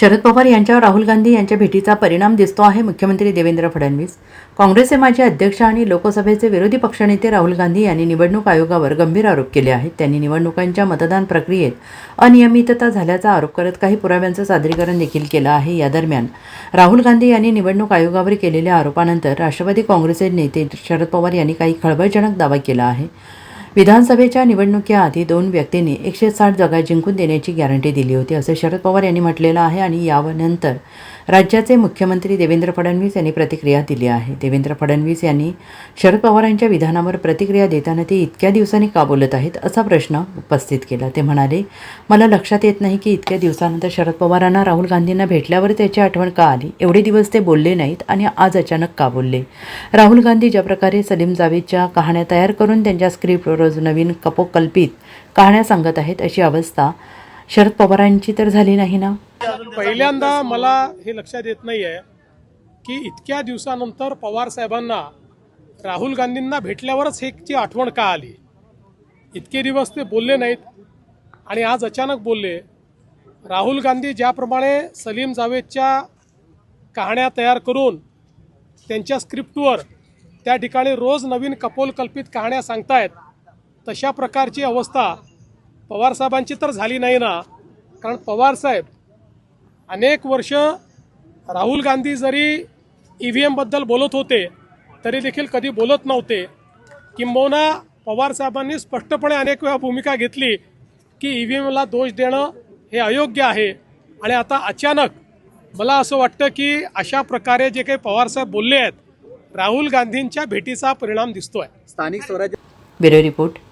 शरद पवार यांच्यावर राहुल गांधी यांच्या भेटीचा परिणाम दिसतो आहे मुख्यमंत्री देवेंद्र फडणवीस. काँग्रेसचे माजी अध्यक्ष आणि लोकसभेचे विरोधी पक्षनेते राहुल गांधी यांनी निवडणूक आयोगावर गंभीर आरोप केले आहेत. त्यांनी निवडणुकांच्या मतदान प्रक्रियेत अनियमितता झाल्याचा आरोप करत काही पुराव्यांचं सादरीकरण देखील केलं आहे. या दरम्यान राहुल गांधी यांनी निवडणूक आयोगावर केलेल्या आरोपानंतर राष्ट्रवादी काँग्रेसचे नेते शरद पवार यांनी काही खळबळजनक दावा केला आहे. विधानसभेच्या निवडणुकीआधी दोन व्यक्तींनी एकशे साठ जागा जिंकून देण्याची गॅरंटी दिली होती असं शरद पवार यांनी म्हटलेलं आहे आणि यानंतर राज्याचे मुख्यमंत्री देवेंद्र फडणवीस यांनी प्रतिक्रिया दिली आहे. देवेंद्र फडणवीस यांनी शरद पवारांच्या विधानावर प्रतिक्रिया देताना ते इतक्या दिवसांनी का बोलत आहेत असा प्रश्न उपस्थित केला. ते म्हणाले मला लक्षात येत नाही की इतक्या दिवसानंतर शरद पवारांना राहुल गांधींना भेटल्यावर त्याची आठवण का आली? एवढे दिवस ते बोलले नाहीत आणि आज अचानक का बोलले? राहुल गांधी ज्या प्रकारे सलीम जावेदच्या कहाण्या तयार करून त्यांच्या स्क्रिप्टवर रोज नवीन कपोकल्पित कहाण्या सांगत आहेत अशी अवस्था शरद पवारांची तर झाली नाही ना? पहिल्यांदा मला हे लक्षात येत नाही आहे की इतक्या दिवसानंतर पवार साहेबांना राहुल गांधींना भेटल्यावरच ची आठवण का आली? इतके दिवस ते बोलले नाहीत आणि आज अचानक बोलले. राहुल गांधी ज्याप्रमाणे सलीम जावेदच्या कहाण्या तयार करून त्यांच्या स्क्रिप्टवर त्या ठिकाणी रोज नवीन कपोलकल्पित कहाण्या सांगतायत तशा प्रकारची अवस्था पवारसाहेबांची तर झाली नाही ना. कारण पवारसाहेब अनेक वर्ष राहुल गांधी जरी ई व्ही एमबद्दल बोलत होते तरी देखील कधी बोलत नव्हते. किंबहुना पवारसाहेबांनी स्पष्टपणे अनेक वेळा भूमिका घेतली की ई व्ही एमला दोष देणं हे अयोग्य आहे. आणि आता अचानक मला असं वाटतं की अशा प्रकारे जे काही पवारसाहेब बोलले आहेत राहुल गांधींच्या भेटीचा परिणाम दिसतोय. स्थानिक स्वराज्य bureau report.